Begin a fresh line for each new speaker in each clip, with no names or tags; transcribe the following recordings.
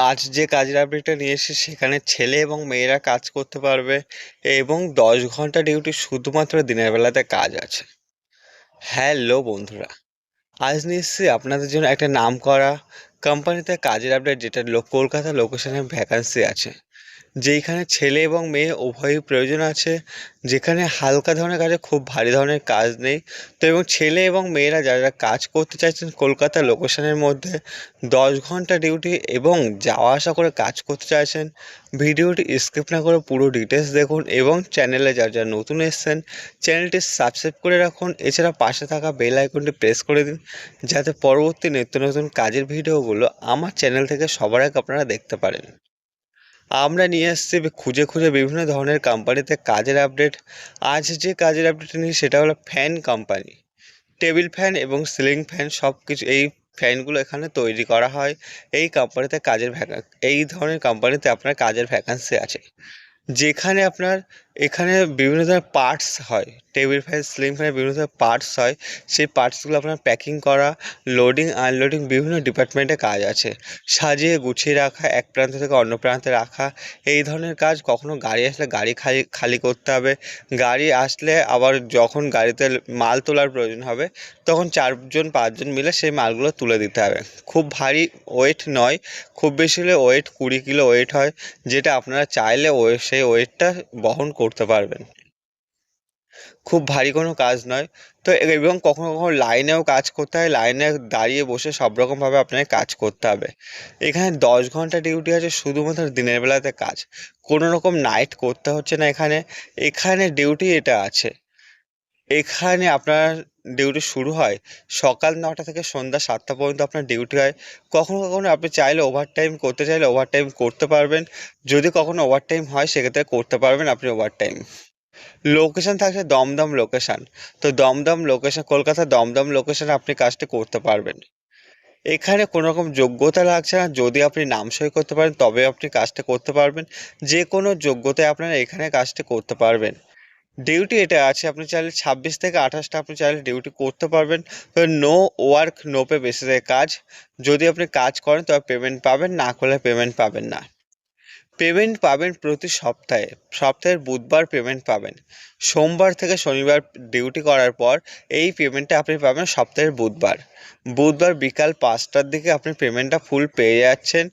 আজ যে কাজের আপডেটটা নিয়ে এসে সেখানে ছেলে এবং মেয়েরা কাজ করতে পারবে এবং দশ ঘণ্টা ডিউটি শুধুমাত্র দিনের বেলাতে কাজ আছে। হ্যালো বন্ধুরা, আজ নিশ্চয়ই আপনাদের জন্য একটা নাম করা কোম্পানিতে কাজের আপডেট যেটা কলকাতা লোকেশনে ভ্যাকান্সি আছে। যেইখানে ছেলে এবং মেয়ে উভয়ই প্রয়োজন আছে, যেখানে হালকা ধরনের কাজে খুব ভারী ধরনের কাজ নেই। তো এবং ছেলে এবং মেয়েরা যারা কাজ করতে চাইছেন কলকাতা লোকেশনের মধ্যে, দশ ঘণ্টা ডিউটি এবং যাওয়া আসা করে কাজ করতে চাইছেন, ভিডিওটি স্কিপ না করে পুরো ডিটেলস দেখুন এবং চ্যানেলে যারা যারা নতুন এসছেন, চ্যানেলটি সাবস্ক্রাইব করে রাখুন। এছাড়া পাশে থাকা বেল আইকনটি প্রেস করে দিন, যাতে পরবর্তী নিত্য নতুন কাজের ভিডিওগুলো আমার চ্যানেল থেকে সবার আগে আপনারা দেখতে পারেন। আমরা নিয়ে আসছি খুঁজে খুঁজে বিভিন্ন ধরনের কোম্পানিতে কাজের আপডেট আজ যে কাজের আপডেট নিই সেটা হলো ফ্যান কোম্পানি টেবিল ফ্যান এবং সিলিং ফ্যান সব কিছু এই ফ্যানগুলো এখানে তৈরি করা হয়। এই কোম্পানিতে কাজের ভ্যাকা এই ধরনের কোম্পানিতে আপনার কাজের ভ্যাকান্সি আছে। যেখানে আপনার এখানে বিভিন্ন ধরনের পার্টস হয়। টেবিল ফ্যান সিলিং ফ্যানের বিভিন্ন ধরনের পার্টস হয়। সেই পার্টসগুলো আপনার প্যাকিং করা লোডিং আনলোডিং বিভিন্ন ডিপার্টমেন্টে কাজ আছে। সাজিয়ে গুছিয়ে রাখা, এক প্রান্ত থেকে অন্য প্রান্তে রাখা। এই ধরনের কাজ কখনো গাড়ি আসলে গাড়ি খালি খালি করতে হবে। গাড়ি আসলে আবার যখন গাড়িতে মাল তোলার প্রয়োজন হবে, তখন চারজন, পাঁচজন মিলে সেই মালগুলো তুলে দিতে হবে। খুব ভারী ওয়েট নয়, খুব বেশি হলে ওয়েট কুড়ি কিলো ওয়েট হয়। যেটা আপনারা চাইলে ওয়ে সেই ওয়েটটা বহন করতে পারবেন। খুব ভারী কোনো কাজ নয়। তো এবং কখনো কখনো লাইনেও কাজ করতে হয়। লাইনে দাঁড়িয়ে বসে সব রকমভাবে আপনাকে কাজ করতে হবে। এখানে দশ ঘণ্টা ডিউটি আছে শুধুমাত্র দিনের বেলাতে কাজ। কোনো রকম নাইট করতে হচ্ছে না এখানে। এখানে ডিউটি এটা আছে। এখানে আপনার ডিউটি শুরু হয় সকাল নটা থেকে সন্ধ্যা সাতটা পর্যন্ত আপনার ডিউটি হয়। কখনো কখনো আপনি চাইলে ওভারটাইম করতে চাইলে ওভারটাইম করতে পারবেন। যদি কখনো ওভারটাইম হয়, সেক্ষেত্রে করতে পারবেন আপনি ওভারটাইম লোকেশান থাকছে দমদম লোকেশান তো দমদম লোকেশান কলকাতার দমদম লোকেশনে আপনি কাজটি করতে পারবেন। এখানে কোনো রকম যোগ্যতা লাগছে না। যদি আপনি নাম সই করতে পারেন, তবে আপনি কাজটা করতে পারবেন। যে কোনো যোগ্যতায় আপনারা এখানে কাজটি করতে পারবেন। ডিউটি এটা আছে, আপনি চাইলে ছাব্বিশ থেকে আঠাশটা আপনি চাইলে ডিউটি করতে পারবেন। নো ওয়ার্ক নো পে বেসিসে কাজ। যদি আপনি কাজ করেন, তবে পেমেন্ট পাবেন, না করলে পেমেন্ট পাবেন না। পেমেন্ট পাবেন প্রতি সপ্তাহে। সপ্তাহের বুধবার পেমেন্ট পাবেন। সোমবার থেকে শনিবার ডিউটি করার পর এই পেমেন্টটা আপনি পাবেন সপ্তাহের বুধবার। বুধবার বিকাল পাঁচটার দিকে আপনি পেমেন্টটা ফুল পেয়ে যাচ্ছেন।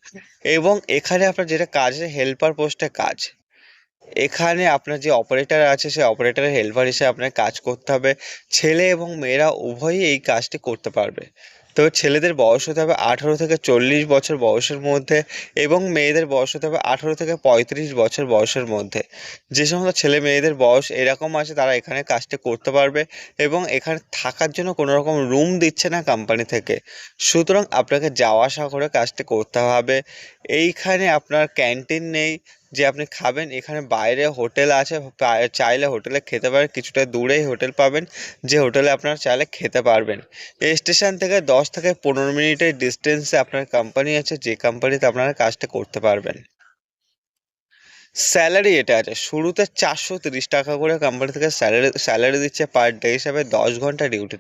এবং এখানে আপনার যেটা কাজ হেল্পার পোস্টে কাজ। এখানে আপনার যে অপারেটর আছে, সেই অপারেটারের হেল্পার হিসেবে আপনার কাজ করতে হবে। ছেলে এবং মেয়েরা উভয়ই এই কাজটি করতে পারবে। তবে ছেলেদের বয়স হতে হবে আঠারো থেকে চল্লিশ বছর বয়সের মধ্যে এবং মেয়েদের বয়স হতে হবে আঠারো থেকে পঁয়ত্রিশ বছর বয়সের মধ্যে। যে সমস্ত ছেলে মেয়েদের বয়স এরকম আছে, তারা এখানে কাজটি করতে পারবে এবং এখানে থাকার জন্য কোনো রকম রুম দিচ্ছে না কোম্পানি থেকে। সুতরাং আপনাকে যাওয়া আসা করে কাজটি করতে হবে। এইখানে আপনার ক্যান্টিন নেই। যে আপনি খাবেন, এখানে বাইরে হোটেল আছে চাইলে হোটেলে খেতে পারেন, কিছুটা দূরেই হোটেল পাবেন, যে হোটেলে আপনারা চাইলে খেতে পারবেন। এই স্টেশন থেকে দশ থেকে পনেরো মিনিটের ডিস্টেন্সে আপনার কোম্পানি আছে, যে কোম্পানিতে আপনারা কাজটা করতে পারবেন। স্যালারি এটা আছে, শুরুতে চারশো তিরিশ টাকা করে কোম্পানি থেকে স্যালারি স্যালারি দিচ্ছে পার ডে হিসাবে দশ ঘণ্টা ডিউটি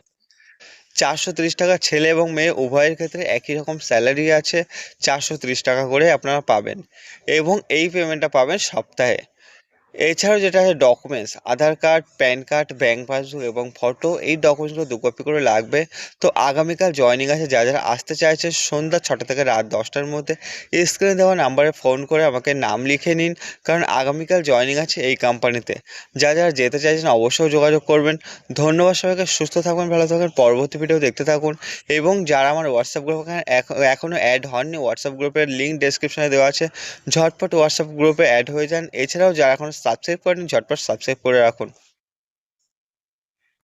চারশো টাকা ছেলে এবং মেয়ে উভয়ের ক্ষেত্রে একই রকম স্যালারি আছে, চারশো টাকা করে আপনারা পাবেন। এবং এই পেমেন্টটা পাবেন সপ্তাহে। এছাড়াও যেটা আছে documents Aadhaar card PAN card bank passbook এবং ফটো এই ডকুমেন্টসগুলো দু কপি করে লাগবে। তো আগামীকাল জয়েনিং আছে যারা যারা আসতে চাইছে সন্ধ্যা ছটা থেকে রাত দশটার মধ্যে স্ক্রিনে দেওয়া নাম্বারে ফোন করে আমাকে নাম লিখে নিন, কারণ আগামীকাল জয়েনিং আছে এই কোম্পানিতে যা যারা যেতে চাইছেন অবশ্যই যোগাযোগ করবেন। ধন্যবাদ সবাইকে, সুস্থ থাকুন, ভালো থাকুন, পরবর্তী ভিডিও দেখতে থাকুন। এবং যারা আমার হোয়াটসঅ্যাপ গ্রুপ এখনও অ্যাড হননি হোয়াটসঅ্যাপ গ্রুপের লিঙ্ক ডেসক্রিপশনে দেওয়া আছে। ঝটপট হোয়াটসঅ্যাপ গ্রুপে অ্যাড হয়ে যান। এছাড়াও যারা এখন সাবস্ক্রাইব করেন ঝটপট সাবস্ক্রাইব করে রাখুন।